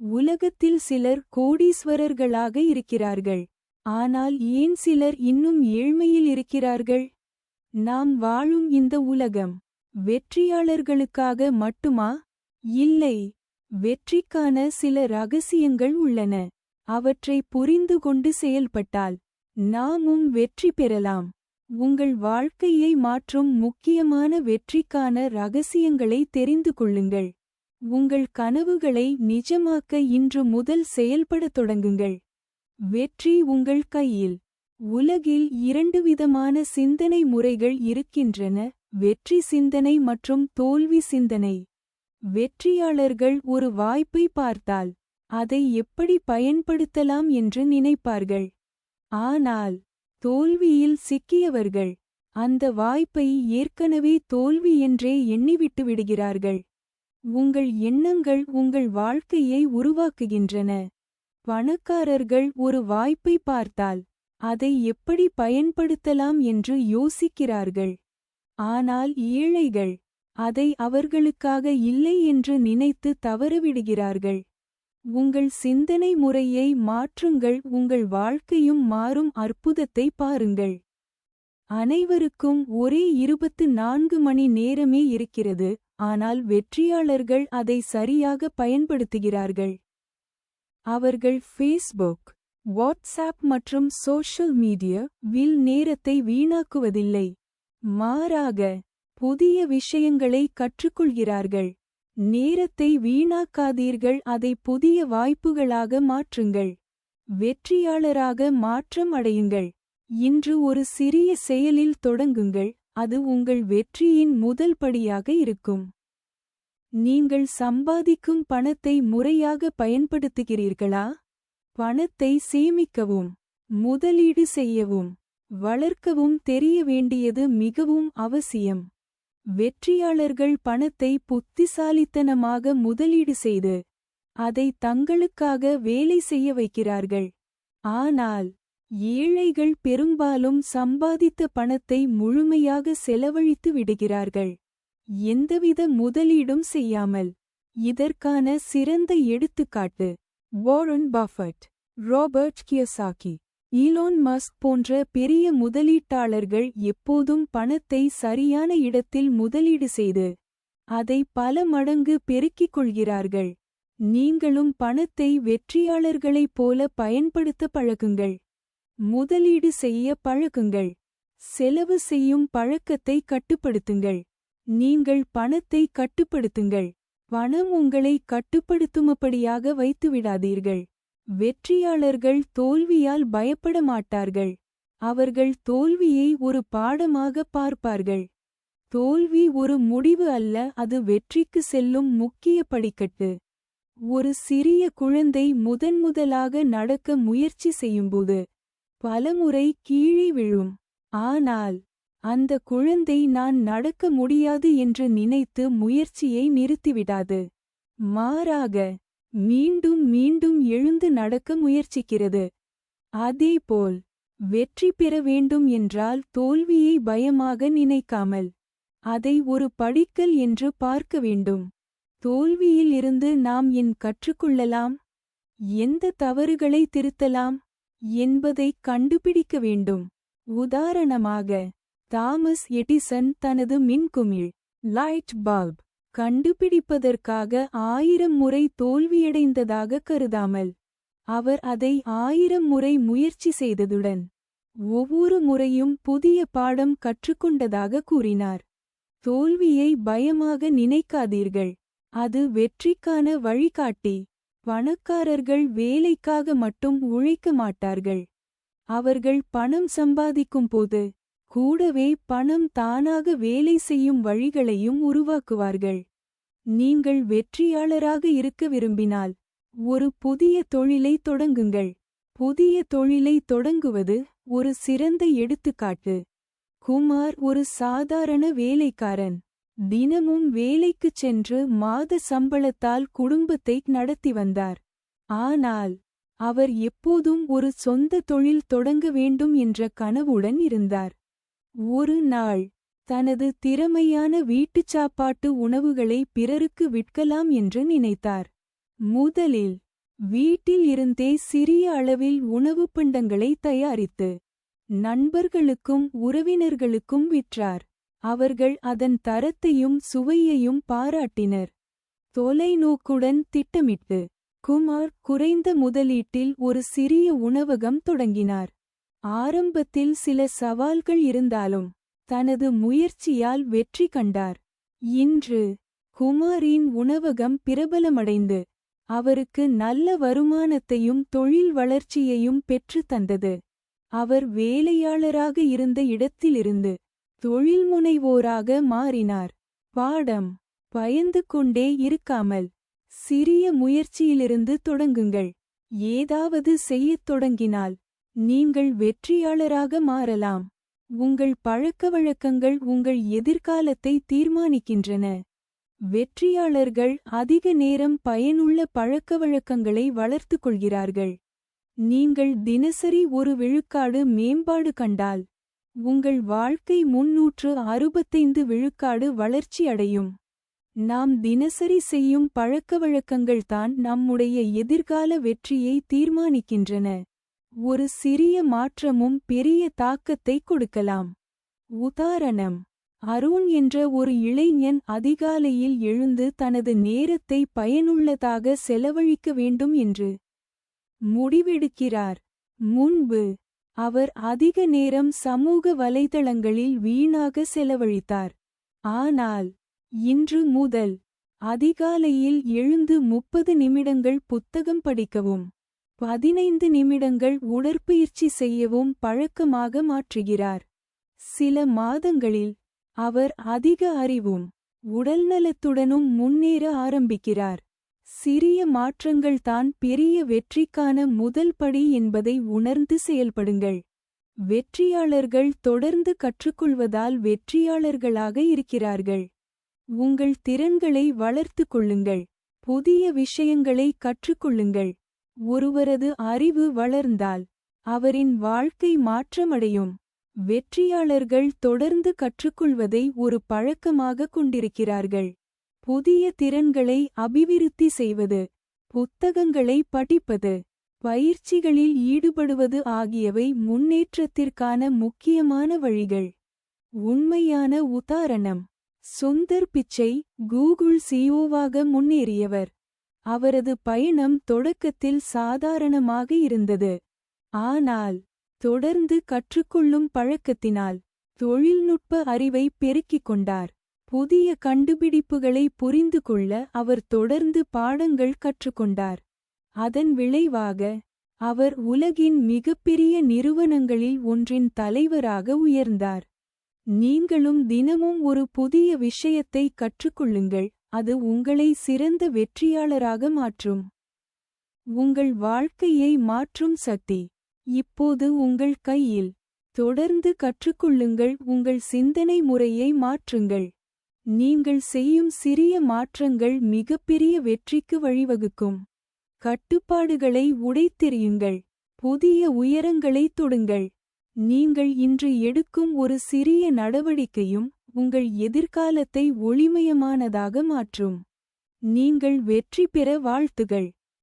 உலகத்தில் சிலர் கோடீஸ்வரர்களாக இருக்கிறார்கள். ஆனால் ஏன் சிலர் இன்னும் ஏழ்மையில் இருக்கிறார்கள்? நாம் வாழும் இந்த உலகம் வெற்றியாளர்களுக்காக மட்டுமா? இல்லை. வெற்றிக்கான சில ரகசியங்கள் உள்ளன. அவற்றை புரிந்து கொண்டு செயல்பட்டால் நாமும் வெற்றி பெறலாம். உங்கள் வாழ்க்கையை மாற்றும் முக்கியமான வெற்றிக்கான ரகசியங்களை தெரிந்து கொள்ளுங்கள். உங்கள் கனவுகளை நிஜமாக்க இன்று முதல் செயல்படத் தொடங்குங்கள். வெற்றி உங்கள் கையில். உலகில் இரண்டு விதமான சிந்தனை முறைகள் இருக்கின்றன. வெற்றி சிந்தனை மற்றும் தோல்வி சிந்தனை. வெற்றியாளர்கள் ஒரு வாய்ப்பை பார்த்தால் அதை எப்படி பயன்படுத்தலாம் என்று நினைப்பார்கள். ஆனால் தோல்வியில் சிக்கியவர்கள் அந்த வாய்ப்பை ஏற்கனவே தோல்வி என்றே எண்ணிவிட்டு விடுகிறார்கள். உங்கள் எண்ணங்கள் உங்கள் வாழ்க்கையை உருவாக்குகின்றன. பணக்காரர்கள் ஒரு வாய்ப்பை பார்த்தால் அதை எப்படி பயன்படுத்தலாம் என்று யோசிக்கிறார்கள். ஆனால் ஏழைகள் அதை அவர்களுக்காக இல்லை என்று நினைத்து தவறவிடுகிறார்கள். உங்கள் சிந்தனை முறையை மாற்றுங்கள் உங்கள் வாழ்க்கையும் மாறும் அற்புதத்தை பாருங்கள். அனைவருக்கும் ஒரே இருபத்து நான்கு மணி நேரமே இருக்கிறது ஆனால் வெற்றியாளர்கள் அதை சரியாக பயன்படுத்துகிறார்கள். அவர்கள் ஃபேஸ்புக் வாட்ஸ்ஆப் மற்றும் சோஷியல் மீடியா வில் நேரத்தை வீணாக்குவதில்லை. மாறாக புதிய விஷயங்களை கற்றுக்கொள்கிறார்கள். நேரத்தை வீணாக்காதீர்கள் அதை புதிய வாய்ப்புகளாக மாற்றுங்கள். வெற்றியாளராக மாற்றம் அடையுங்கள். இன்று ஒரு சிறிய செயலில் தொடங்குங்கள். அது உங்கள் வெற்றியின் முதல் படியாக இருக்கும். நீங்கள் சம்பாதிக்கும் பணத்தை முறையாக பயன்படுத்துகிறீர்களா? பணத்தை சேமிக்கவும் முதலீடு செய்யவும் வளர்க்கவும் தெரிய வேண்டியது மிகவும் அவசியம். வெற்றியாளர்கள் பணத்தை புத்திசாலித்தனமாக முதலீடு செய்து அதை தங்களுக்காக வேலை செய்ய வைக்கிறார்கள். ஆனால் ஏழைகள் பெரும்பாலும் சம்பாதித்த பணத்தை முழுமையாக செலவழித்து விடுகிறார்கள். எந்தவித முதலீடும் செய்யாமல். இதற்கான சிறந்த எடுத்துக்காட்டு. Warren Buffett Robert Kiyosaki Elon Musk போன்ற பெரிய முதலீட்டாளர்கள் எப்போதும் பணத்தை சரியான இடத்தில் முதலீடு செய்து அதை பல மடங்கு பெருக்கிக் கொள்கிறார்கள். நீங்களும் பணத்தை வெற்றியாளர்களைப் போல பயன்படுத்த பழகுங்கள். முதலீடு செய்ய பழக்குங்கள் செலவு செய்யும் பழக்கத்தை கட்டுப்படுத்துங்கள். நீங்கள் பணத்தை கட்டுப்படுத்துங்கள். பணம் உங்களை கட்டுப்படுத்துமபடியாக வைத்துவிடாதீர்கள். வெற்றியாளர்கள் தோல்வியால் பயப்பட மாட்டார்கள். அவர்கள் தோல்வியை ஒரு பாடமாக பார்ப்பார்கள். தோல்வி ஒரு முடிவு அல்ல அது வெற்றிக்கு செல்லும் முக்கிய படிக்கட்டு. ஒரு சிறிய குழந்தை முதன்முதலாக நடக்க முயற்சி செய்யும்போது பலமுறை கீழே விழும். ஆனால் அந்த குழந்தை நான் நடக்க முடியாது என்று நினைத்து முயற்சியை நிறுத்திவிடாது. மாறாக மீண்டும் மீண்டும் எழுந்து நடக்க முயற்சிக்கிறது. அதேபோல் வெற்றி பெற வேண்டும் என்றால் தோல்வியை பயமாக நினைக்காமல் அதை ஒரு படிக்கல் என்று பார்க்க வேண்டும். தோல்வியில் இருந்து நாம் என் கற்றுக்கொள்ளலாம்? எந்த தவறுகளை திருத்தலாம்? என்பதைக் கண்டுபிடிக்க வேண்டும். உதாரணமாக தாமஸ் எடிசன் தனது மின்குமிழ் லைட் பல்ப் கண்டுபிடிப்பதற்காக ஆயிரம் முறை தோல்வியடைந்ததாக கருதாமல் அவர் அதை ஆயிரம் முறை முயற்சி செய்ததுடன் ஒவ்வொரு முறையும் புதிய பாடம் கற்றுக்கொண்டதாக கூறினார். தோல்வியை பயமாக நினைக்காதீர்கள். அது வெற்றிக்கான வழிகாட்டி. பணக்காரர்கள் வேலைக்காக மட்டும் உழைக்க மாட்டார்கள். அவர்கள் பணம் சம்பாதிக்கும் போது கூடவே பணம் தானாக வேலை செய்யும் வழிகளையும் உருவாக்குவார்கள். நீங்கள் வெற்றியாளராக இருக்க விரும்பினால் ஒரு புதிய தொழிலை தொடங்குங்கள். புதிய தொழிலை தொடங்குவது ஒரு சிறந்த எடுத்துக்காட்டு. குமார் ஒரு சாதாரண வேலைக்காரன். தினமும் வேலைக்குச் சென்று மாத சம்பளத்தால் குடும்பத்தை நடத்தி வந்தார். ஆனால் அவர் எப்போதும் ஒரு சொந்த தொழில் தொடங்க வேண்டும் என்ற கனவுடன் இருந்தார். ஒரு நாள் தனது திறமையான வீட்டுச் சாப்பாட்டு உணவுகளை பிறருக்கு விற்கலாம் என்று நினைத்தார். முதலில் வீட்டில் இருந்தே சிறிய அளவில் உணவுப் பண்டங்களை தயாரித்து நண்பர்களுக்கும் உறவினர்களுக்கும் விற்றார். அவர்கள் அதன் தரத்தையும் சுவையையும் பாராட்டினர். தொலைநோக்குடன் திட்டமிட்டு குமார் குறைந்த முதலீட்டில் ஒரு சிறிய உணவகம் தொடங்கினார். ஆரம்பத்தில் சில சவால்கள் இருந்தாலும் தனது முயற்சியால் வெற்றி கண்டார். இன்று குமாரின் உணவகம் பிரபலமடைந்து அவருக்கு நல்ல வருமானத்தையும் தொழில் வளர்ச்சியையும் பெற்று தந்தது. அவர் வேலையாளராக இருந்த இடத்திலிருந்து தொழில்முனைவோராக மாறினார். பாடம் பயந்து கொண்டே இருக்காமல் சிறிய முயற்சியிலிருந்து தொடங்குங்கள். ஏதாவது செய்யத் தொடங்கினால் நீங்கள் வெற்றியாளராக மாறலாம். உங்கள் பழக்கவழக்கங்கள் உங்கள் எதிர்காலத்தை தீர்மானிக்கின்றன. வெற்றியாளர்கள் அதிக நேரம் பயனுள்ள பழக்கவழக்கங்களை வளர்த்துக் கொள்கிறார்கள். நீங்கள் தினசரி ஒரு விழுக்காடு மேம்பாடு கண்டால் உங்கள் வாழ்க்கை முன்னூற்று அறுபத்தைந்து விழுக்காடு வளர்ச்சியடையும் நாம் தினசரி செய்யும் பழக்கவழக்கங்கள்தான் நம்முடைய எதிர்கால வெற்றியை தீர்மானிக்கின்றன. ஒரு சிறிய மாற்றமும் பெரிய தாக்கத்தை கொடுக்கலாம். உதாரணம் அருண் என்ற ஒரு இளைஞன் அதிகாலையில் எழுந்து தனது நேரத்தை பயனுள்ளதாக செலவழிக்க வேண்டும் என்று முடிவெடுக்கிறார். முன்பு அவர் அதிக நேரம் சமூக வலைதளங்களில் வீணாக செலவழித்தார். ஆனால் இன்று முதல் அதிகாலையில் எழுந்து முப்பது நிமிடங்கள் புத்தகம் படிக்கவும் பதினைந்து நிமிடங்கள் உடற்பயிற்சி செய்யவும் பழக்கமாக மாற்றுகிறார். சில மாதங்களில் அவர் அதிக அறிவும் உடல்நலத்துடனும் முன்னேற ஆரம்பிக்கிறார். சிறிய மாற்றங்கள்தான் பெரிய வெற்றிக்கான முதல் படி என்பதை உணர்ந்து செயல்படுங்கள். வெற்றியாளர்கள் தொடர்ந்து கற்றுக்கொள்வதால் வெற்றியாளர்களாக இருக்கிறார்கள். உங்கள் திறன்களை வளர்த்துக் கொள்ளுங்கள். புதிய விஷயங்களை கற்றுக்கொள்ளுங்கள். ஒருவரது அறிவு வளர்ந்தால் அவரின் வாழ்க்கை மாற்றமடையும். வெற்றியாளர்கள் தொடர்ந்து கற்றுக்கொள்வதை ஒரு பழக்கமாக கொண்டிருக்கிறார்கள். புதிய திறன்களை அபிவிருத்தி செய்வது புத்தகங்களை படிப்பது பயிற்சிகளில் ஈடுபடுவது ஆகியவை முன்னேற்றத்திற்கான முக்கியமான வழிகள். உண்மையான உதாரணம் சுந்தர் பிச்சை கூகுள் சிஓவாக முன்னேறியவர். அவரது பயணம் தொடக்கத்தில் சாதாரணமாக இருந்தது. ஆனால் தொடர்ந்து கற்றுக்கொள்ளும் பழக்கத்தினால் தொழில்நுட்ப அறிவை பெருக்கிக் கொண்டார். புதிய கண்டுபிடிப்புகளை புரிந்து கொள்ள அவர் தொடர்ந்து பாடங்கள் கற்றுக்கொண்டார். அதன் விளைவாக அவர் உலகின் மிகப்பெரிய நிறுவனங்களில் ஒன்றின் தலைவராக உயர்ந்தார். நீங்களும் தினமும் ஒரு புதிய விஷயத்தை கற்றுக்கொள்ளுங்கள் அது உங்களை சிறந்த வெற்றியாளராக மாற்றும். உங்கள் வாழ்க்கையை மாற்றும் சக்தி. இப்போது உங்கள் கையில். தொடர்ந்து கற்றுக்கொள்ளுங்கள் உங்கள் சிந்தனை முறையை மாற்றுங்கள். நீங்கள் செய்யும் சிறிய மாற்றங்கள் மிகப்பெரிய வெற்றிக்கு வழிவகுக்கும். கட்டுப்பாடுகளை உடைத்தெறியுங்கள். புதிய உயரங்களை தொடுங்கள். நீங்கள் இன்று எடுக்கும் ஒரு சிறிய நடவடிக்கையும் உங்கள் எதிர்காலத்தை ஒளிமயமானதாக மாற்றும். நீங்கள் வெற்றி பெற வாழ்த்துகள்.